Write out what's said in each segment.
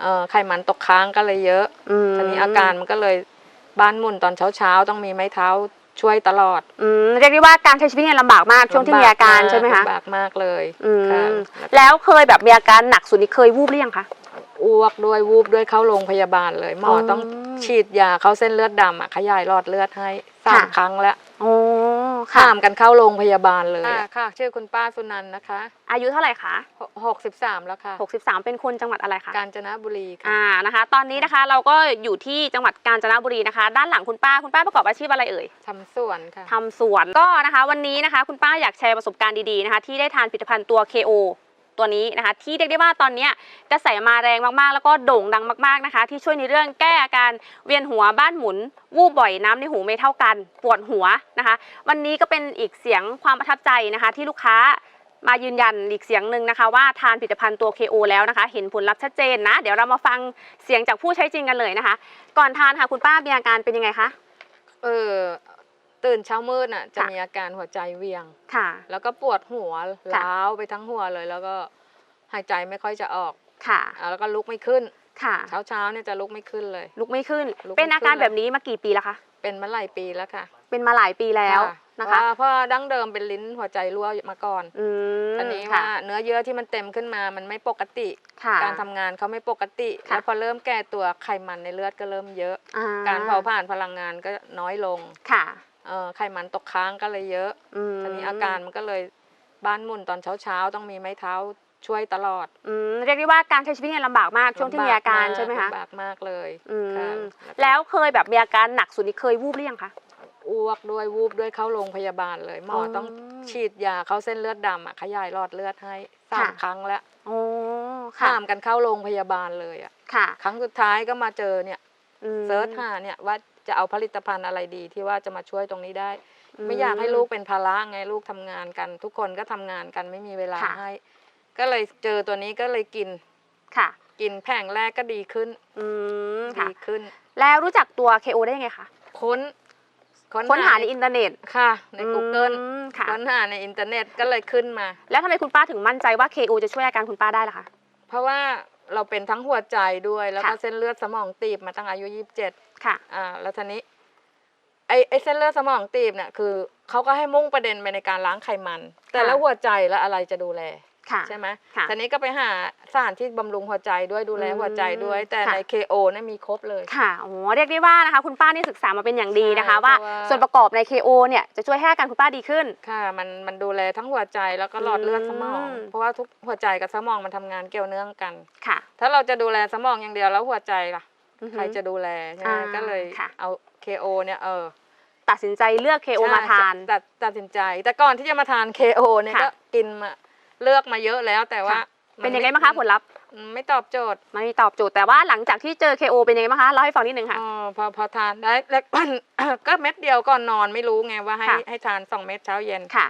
เอ่อไขมันตกค้างก็เลยเยอะอืมทีนี้อาการมันก็เลยบ้านหมุนตอนเช้าๆต้องมีไม้เท้าช่วยตลอดอืมเรียกได้ว่าการใช้ชีวิตเนี่ยลำบากมากช่วงที่มีอาการใช่ไหมคะลำบากมากเลยอืมค่ะแล้วเคยแบบมีอาการหนักสุดนี่เคยวูบหรือยังคะ อ้วกด้วยวูบด้วยเข้าโรงพยาบาลเลยหมอออ ต้องฉีดยาเข้าเส้นเลือดดำอะขยายหลอดเลือดให้สามค่ะครั้งแล้วโอ้ ค่ะข้ามกันเข้าโรงพยาบาลเลยค่ะค่ะ ชื่อคุณป้าสุนันท์นะคะ อายุเท่าไหร่คะหกสิบสามแล้วค่ะ 63 เป็นคนจังหวัดอะไรคะกาญจนบุรีค่ะอ่านะคะ ตอนนี้นะคะเราก็อยู่ที่จังหวัดกาญจนบุรีนะคะ ด้านหลังคุณป้าคุณป้าประกอบอาชีพอะไรเอ่ยทำสวนค่ะ ทำสวนก็นะคะ วันนี้นะคะ คุณป้าอยากแชร์ประสบการณ์ดีๆนะคะ ที่ได้ทานผลิตภัณฑ์ตัว KO ตัวนี้นะคะ ที่เรียกได้ว่าตอนนี้กระแสมาแรงมากๆ แล้วก็โด่งดังมากๆนะคะ ที่ช่วยในเรื่องแก้อาการเวียนหัวบ้านหมุน วูบบ่อยน้ำในหูไม่เท่ากันปวดหัวนะคะ วันนี้ก็เป็นอีกเสียงความประทับใจนะคะ ที่ลูกค้ามายืนยันอีกเสียงหนึ่งนะคะ ว่าทานผลิตภัณฑ์ตัว KO แล้วนะคะ เห็นผลลัพธ์ชัดเจนนะ เดี๋ยวเรามาฟังเสียงจากผู้ใช้จริงกันเลยนะคะ ก่อนทานค่ะคุณป้ามีอาการเป็นยังไงคะ ตื่นเช้ามืดน่ะจะค่ะมีอาการหัวใจเวียงค่ะ แล้วก็ปวดหัวล้าวไปทั้งหัวเลย แล้วก็หายใจไม่ค่อยจะออกค่ะอ่าแล้วก็ลุกไม่ขึ้นค่ะ เช้าเช้าๆเนี่ยจะลุกไม่ขึ้นเลย ลุกไม่ขึ้นลุกไม่เป็นอาการขึ้นเลยแบบนี้มากี่ปีแล้วคะเป็นมาหลายปีแล้วค่ะ เป็นมาหลายปีแล้วนะคะเพราเพราะดั้งเดิมเป็นลิ้นหัวใจรั่วมาก่อนอืมอันนี้ค่ะว่าเนื้อเยื่อที่มันเต็มขึ้นมามันไม่ปกติค่ะการทำงานเขาไม่ปกติค่ะแล้วพอเริ่มแก่ตัวไขมันในเลือดก็เริ่มเยอะอ่การเผาผ่านพลังงานก็น้อยลงค่ะ เอ่อไขมันตกค้างก็เลยเยอะอืมทีนี้อาการมันก็เลยบ้านหมุนตอนเช้าๆ ต้องมีไม้เท้าช่วยตลอดอืมเรียกได้ว่าการใช้ชีวิตเนี่ยลำบากมากช่วงที่มีอาการใช่ไหมคะลำบากมากเลยอืมค่ะแล้วเคยแบบมีอาการหนักสุดนี่เคยวูบหรือยังคะ อ้วกด้วยวูบด้วยเข้าโรงพยาบาลเลยหมอออต้องฉีดยาเข้าเส้นเลือดดำอะขยายหลอดเลือดให้สามค่ะ ครั้งแล้วโอ้ค่ะ ข้ามกันเข้าโรงพยาบาลเลยอะค่ะครั้งสุดท้ายก็มาเจอเนี่ยอืมเซิร์ชหาเนี่ยว่า จะเอาผลิตภัณฑ์อะไรดีที่ว่าจะมาช่วยตรงนี้ได้ ไม่อยากให้ลูกเป็นภาระไงลูกทำงานกัน ทุกคนก็ทำงานกันไม่มีเวลาค่ะให้ ก็เลยเจอตัวนี้ก็เลยกินค่ะ กินแผงแรกก็ดีขึ้น อืมค่ะดีขึ้น แล้วรู้จักตัว KO ได้ยังไงคะค้นค้นหาในอินเทอร์เน็ตค่ะ ใน Google อืมค่ะค้นหาในอินเทอร์เน็ตก็เลยขึ้นมา แล้วทำไมคุณป้าถึงมั่นใจว่า KO จะช่วยอาการคุณป้าได้ล่ะคะเพราะว่าเราเป็นทั้งหัวใจด้วยแล้วก็ค่ะเส้นเลือดสมองตีบมาตั้งอายุยี่สิบเจ็ด ค่ะ อ่าแล้วทีนี้ไอไอเส้นเลือดสมองตีบเนี่ยคือเขาก็ให้มุ่งประเด็นไปในการล้างไขมัน แต่แล้วหัวใจแล้วอะไรจะดูแลค่ะ ใช่ไหมค่ะทีนี้ก็ไปหาสถานที่บำรุงหัวใจด้วยดูแลอืมหัวใจด้วย แต่ค่ะ ใน KO เนี่ยมีครบเลย ค่ะโอ้โหเรียกได้ว่านะคะ คุณป้านี่ศึกษามาเป็นอย่างดีนะคะ ใช่ว่าเพราะว่า ส่วนประกอบใน KO เนี่ยจะช่วยให้อาการคุณป้าดีขึ้น ค่ะ มันมันดูแลทั้งหัวใจแล้วก็หลอดเลือดสมอง อืม เพราะว่าทุกหัวใจกับสมองมันทำงานเกี่ยวเนื่องกัน ค่ะ ถ้าเราจะดูแลสมองอย่างเดียวแล้วหัวใจล่ะอือฮึ ใครจะดูแลใช่ไหมอ่าก็เลยค่ะ เอา KO เนี่ยเออตัดสินใจเลือก KO ใช่มาทาน ตัดตัดสินใจ แต่ก่อนที่จะมาทาน KO เนี่ยค่ะก็กินมาเลือกมาเยอะแล้วแต่ว่าค่ะ มัเป็นยังไงบ้างคะผลลัพธ์ไม่ตอบโจทย์มันมีตอบโจทย์แต่ว่าหลังจากที่เจอ KO เป็นยังไงบ้างคะเล่าให้ฟังนิดนึงค่ะ อ๋อพอพอทานได้แล้ว ก็เม็ดเดียวก่อนนอนไม่รู้ไงว่าให้ค่ะ ให้ทานสองเม็ดเช้าเย็น ค่ะ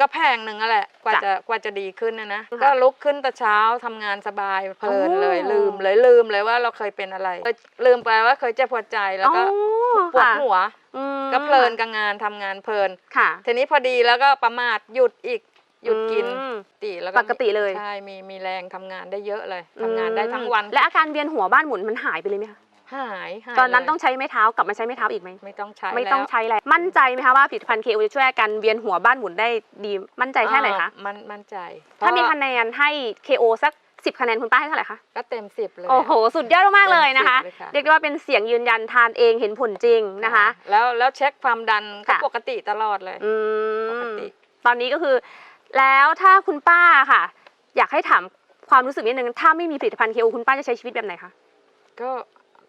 ก็แพงหนึ่งอะแหละกว่าจ้ะจะกว่าจะดีขึ้นนะนะค่ะก็ลุกขึ้นแต่เช้าทำงานสบายเพลินเลยโอ้ลืมเลยลืมเลยว่าเราเคยเป็นอะไรเคยลืมไปว่าเคยเจ็บหัวใจแล้วก็อ๋อปวดค่ะหัวอืมก็เพลินกับงานทำงานเพลินค่ะ ทีนี้พอดีแล้วก็ประมาทหยุดอีกหยุดกินอืมติแล้วปกติเลยใช่มีมีแรงทำงานได้เยอะเลยทำงานได้ทั้งวัน และอาการเวียนหัวบ้านหมุนมันหายไปเลยไหมคะ หายหายตอนนั้นเลยต้องใช้ไม้เท้ากลับมาใช้ไม้เท้าอีกไหมไม่ต้องใช้ไม่ต้องแล้วใช้แล้วมั่นใจไหมคะว่าผลิตภัณฑ์ KO จะช่วยอาการเวียนหัวบ้านหมุนได้ดีมั่นใจแค่ไหนคะอ่ามันมั่นใจ ถ้ามีเพระคะแนนให้ KO สัก10คะแนนคุณป้าให้เท่าไหร่คะก็เต็มสิบเลยโอ้โห สุดยอดมากๆเลยนะคะเต็มสิบเลยค่ะเรียกได้ว่าเป็นเสียงยืนยันทานเองเห็นผลจริงนะคะ แล้วแล้วเช็คความดันก็ค่ะปกติตลอดเลยอืปกมติตอนนี้ก็คือ แล้วถ้าคุณป้าค่ะ อยากให้ถามความรู้สึกนิดนึงถ้าไม่มีผลิตภัณฑ์ KO คุณป้าจะใช้ชีวิตแบบไหนคะก็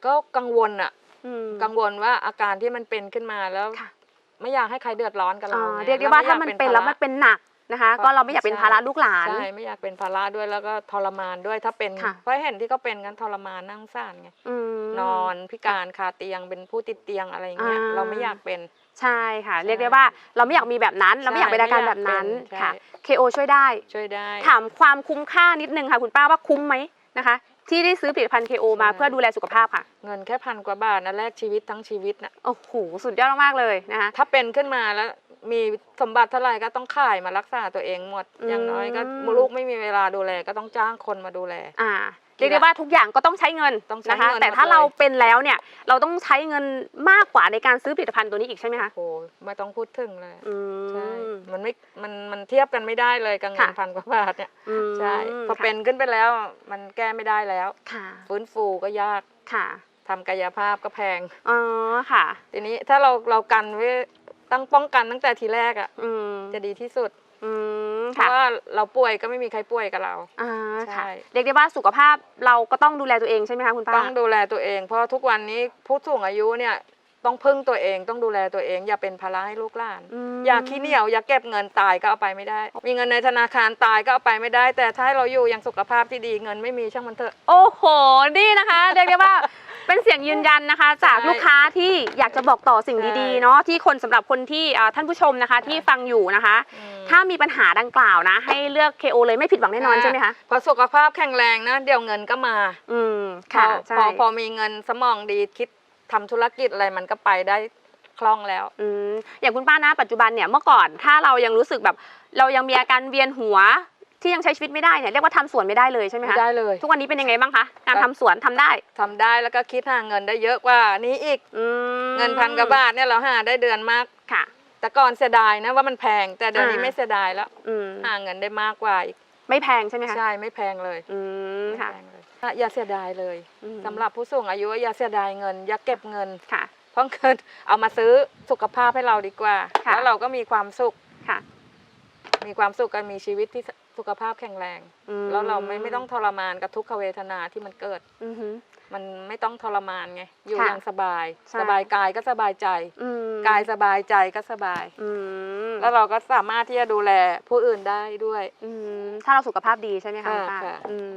ก็กังวลอะอืม กังวลว่าอาการที่มันเป็นขึ้นมาแล้ว ค่ะ ไม่อยากให้ใครเดือดร้อนกับเราอ่าไงเรียกได้ว่าถ้ามันเป็นแล้วภมันเป็นหนักนะคะ ก็เราไม่อยากเป็นภาระลูกหลาน ใช่ไม่อยากเป็นภาระด้วยแล้วก็ทรมานด้วยถ้าเป็นค่ะ เพราะเห็นที่เขาเป็นกันทรมานนั่าสงสารไงอืมนอนพิการคาเตียงเป็นผู้ติดเตียงอะไรอย่างเงี้ยอ่า เราไม่อยากเป็น ใช่ค่ะ เรียกได้ว่าเราไม่อยากมีแบบนั้น เราไม่อยากเป็นอาการแบบนั้นใช่ ค่ะ KO ช่วยได้ ช่วยได้ ถามความคุ้มค่านิดนึงค่ะ คุณป้าว่าคุ้มไหมนะคะ ที่ได้ซื้อผลิตภัณฑ์ KO มาใช่เพื่อดูแลสุขภาพค่ะ เงินแค่พันกว่าบาทนะแลกชีวิตทั้งชีวิตนะโอ้โหสุดยอดมากๆเลยนะคะถ้าเป็นขึ้นมาแล้วมีสมบัติเท่าไหร่ก็ต้องขายมารักษาตัวเองหมดอืมอย่างน้อยก็ลูกไม่มีเวลาดูแลก็ต้องจ้างคนมาดูแล อ่า เรียกได้ว่าทุกอย่างก็ต้องใช้เงินต้องใช้นะคะเงินแต่ถ้าหมดเลย เราเป็นแล้วเนี่ยเราต้องใช้เงินมากกว่าในการซื้อผลิตภัณฑ์ตัวนี้อีกใช่ไหมคะโอ้ยไม่ต้องพูดถึงเลยอืใช่มมันไม่มันมันเทียบกันไม่ได้เลยกับเงินค่ะ พันกว่าบาทเนี่ยอืมใช่พอค่ะเป็นขึ้นไปแล้วมันแก้ไม่ได้แล้ว ค่ะฟื้นฟูก็ยากค่ะทำกายภาพก็แพง อ๋อค่ะ ทีนี้ถ้าเราเรากันไว้ตั้งป้องกันตั้งแต่ทีแรกอะอืมจะดีที่สุด อืมเพค่ะราะว่าเราป่วยก็ไม่มีใครป่วยกับเรา อ่าใช่ค่ะเรียกได้ว่าสุขภาพเราก็ต้องดูแลตัวเองใช่ไหมคะคุณป้าต้องดูแลตัวเอง เพราะทุกวันนี้ผู้สูงอายุเนี่ยต้องพึ่งตัวเองต้องดูแลตัวเอง อย่าเป็นภาระให้ลูกหลาน มอย่าขี้เหนียวอย่าเก็บเงินตายก็เอาไปไม่ได้ มีเงินในธนาคารตายก็เอาไปไม่ได้ แต่ถ้าให้เราอยู่อย่างสุขภาพที่ดีเงินไม่มีช่างมันเถอะ โอ้โห นี่นะคะ เรียกได้ว่า เป็นเสียงยืนยันนะคะ จากใช่ลูกค้าที่อยากจะบอกต่อสิ่งใช่ดีๆเนาะที่คนสำหรับคนที่อ่าท่านผู้ชมนะคะที่ฟังอยู่นะคะ อืม ถ้ามีปัญหาดังกล่าวนะ ให้เลือก KO เลยไม่ผิดหวังแน่นอนใช่ไหมคะพอสุขภาพแข็งแรงนะ เดี๋ยวเงินก็มาอืมพอค่ะใช่พอพอมีเงินสมองดีคิดทำธุรกิจอะไรมันก็ไปได้คล่องแล้ว อืมอย่างคุณป้านะปัจจุบันเนี่ยเมื่อก่อนถ้าเรายังรู้สึกแบบ เรายังมีอาการเวียนหัว ที่ยังใช้ชีวิตไม่ได้เนี่ยเรียกว่าทำสวนไม่ได้เลยใช่ไหมไม่คะได้เลย ทุกวันนี้เป็นยังไงบ้างคะการทำสวนทำได้ทำได้แล้วก็คิดหาเงินได้เยอะกว่านี้อีก อืมเงินพันกว่าบาทเนี่ยเราหาได้เดือนมาก ค่ะ แต่ก่อนเสียดายนะว่ามันแพง แต่เดี๋ยวนี้อ่า ไม่เสียดายแล้ว อืมหาเงินได้มากกว่าอีก ไม่แพงใช่ไหมคะใช่ไม่แพงเลยอืมไม่ค่ะแพงเลยอะอย่าเสียดายเลยอืมสำหรับผู้สูงอายุอย่าเสียดายเงิน อย่าเก็บเงิน ค่ะ เพราะเงินเอามาซื้อสุขภาพให้เราดีกว่า ค่ะ แล้วเราก็มีความสุข ค่ะ มีความสุขกันมีชีวิตที่ สุขภาพแข็งแรง อืม แล้วเราไม่ไม่ต้องทรมานกับทุกขเวทนาที่มันเกิด อือหือ มันไม่ต้องทรมานไง อยู่ค่ะอย่างสบาย ใช่ สบายกายก็สบายใจ อืมกายสบายใจก็สบาย อืมแล้วเราก็สามารถที่จะดูแลผู้อื่นได้ด้วย อืมถ้าเราสุขภาพดีใช่ไหมคะค่ะคุณป้าค่ะ อืม